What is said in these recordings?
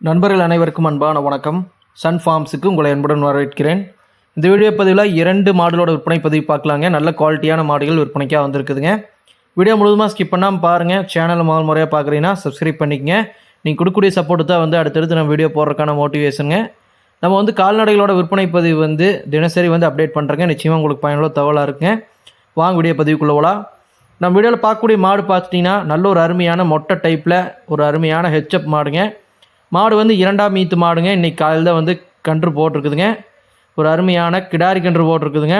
நண்பர்கள் அனைவருக்கும் அன்பான வணக்கம். சன் ஃபார்ம்ஸுக்கு உங்களை அன்புடன் வரவேற்கிறேன். இந்த வீடியோ பதிவில் இரண்டு மாடுகளோட விற்பனை பதிவு பார்க்கலாங்க. நல்ல குவாலிட்டியான மாடுகள் விற்பனைக்காக வந்திருக்குதுங்க. வீடியோ முழுவதுமாக ஸ்கிப் பண்ணாமல் பாருங்கள் சேனலை முதல் முறையாக பார்க்குறீங்கன்னா சப்ஸ்கிரைப் பண்ணிக்கங்க. நீங்கள் கொடுக்கக்கூடிய சப்போர்ட்டு தான் வந்து அடுத்தடுத்து நம்ம வீடியோ போடுறதுக்கான மோட்டிவேஷனுங்க நம்ம வந்து கால்நடைகளோட விற்பனை பதிவு வந்து தினசரி வந்து அப்டேட் பண்ணுறேங்க நிச்சயமாக உங்களுக்கு பயனுள்ள தகவலாக இருக்குங்க. வாங்க வீடியோ பதிவுக்குள்ளவளா போகலாம் நம்ம வீடியோவில் பார்க்கக்கூடிய மாடு பார்த்துட்டிங்கன்னா நல்ல ஒரு அருமையான மொட்டை டைப்பில் ஒரு அருமையான ஹெச்அப் மாடுங்க. மாடு வந்து இரண்டாம் மீத்து மாடுங்க. இன்றைக்கி காலையில் தான் வந்து கன்று போட்டிருக்குதுங்க. ஒரு அருமையான கிடாரி கன்று போட்டிருக்குதுங்க.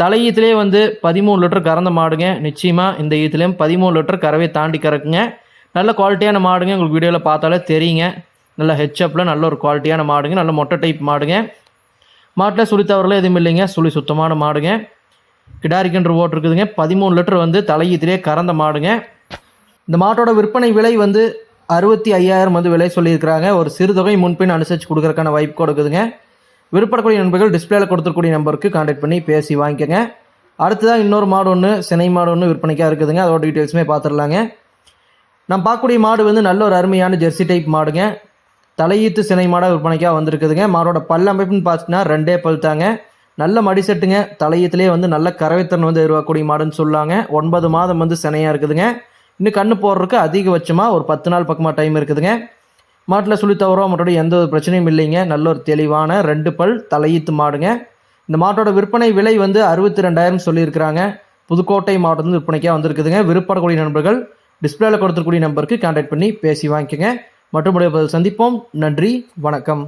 தலையீத்துலேயே வந்து பதிமூணு லிட்டர் கறந்த மாடுங்க. நிச்சயமாக இந்த ஈத்துலேயும் பதிமூணு லிட்டர் கறவை தாண்டி கறக்குங்க. நல்ல குவாலிட்டியான மாடுங்க. உங்களுக்கு வீடியோவில் பார்த்தாலே தெரியுங்க. நல்ல ஹெச்அப்பில் நல்ல ஒரு குவாலிட்டியான மாடுங்க. நல்ல மொட்டை டைப் மாடுங்க. மாட்டில் சுழி தவறலாம் எதுவும் இல்லைங்க. சுழி சுத்தமான மாடுங்க. கிடாரி கன்று போட்டிருக்குதுங்க. பதிமூணு லிட்டர் வந்து தலையீத்திலே கறந்த மாடுங்க. இந்த மாட்டோட விற்பனை விலை வந்து அறுபத்தி ஐயாயிரம் வந்து விலை சொல்லியிருக்கிறாங்க. ஒரு சிறு தொகை முன்பின் அனுசரித்து கொடுக்குறக்கான வாய்ப்பு கொடுக்குதுங்க விருப்பப்படக்கூடிய நண்பர்கள் டிஸ்பிளேல கொடுத்துருக்கூடிய நம்பருக்கு கான்டாக்ட் பண்ணி பேசி வாங்கிக்கோங்க. அடுத்ததாக இன்னொரு மாடு ஒன்று சினை மாடு ஒன்று விற்பனைக்காக இருக்குதுங்க. அதோட டீட்டெயில்ஸுமே பார்த்துடலாங்க நம்ம பார்க்கக்கூடிய மாடு வந்து நல்ல ஒரு அருமையான ஜெர்சி டைப் மாடுங்க. தலையீத்து சினை மாடாக விற்பனைக்காக வந்திருக்குதுங்க. மாடோட பல் அமைப்புன்னு பார்த்தீங்கன்னா ரெண்டே பல் தாங்க. நல்ல மடிசெட்டுங்க தலையீத்துலேயே வந்து நல்ல கறவைத்தன் வந்து உருவாக்கக்கூடிய மாடுன்னு சொல்லாங்க. ஒன்பது மாதம் வந்து சினையாக இருக்குதுங்க. இன்னும் கண்ணு போடுறதுக்கு அதிகபட்சமாக ஒரு பத்து நாள் பக்கமாக டைம் இருக்குதுங்க. மாட்டில் சுழி தவறோ மாட்டோட எந்த ஒரு பிரச்சனையும் இல்லைங்க. நல்ல ஒரு தெளிவான ரெண்டு பல் தலையீத்து மாடுங்க. இந்த மாட்டோட விற்பனை விலை வந்து அறுபத்தி ரெண்டாயிரம் சொல்லியிருக்கிறாங்க. புதுக்கோட்டை மாவட்டத்தில் விற்பனைக்காக வந்திருக்குதுங்க. விருப்பப்படக்கூடிய நண்பர்கள் டிஸ்பிளேல கொடுத்துருக்கூடிய நம்பருக்கு கான்டாக்ட் பண்ணி பேசி வாங்கிக்கோங்க. மற்றும் சந்திப்போம். நன்றி வணக்கம்.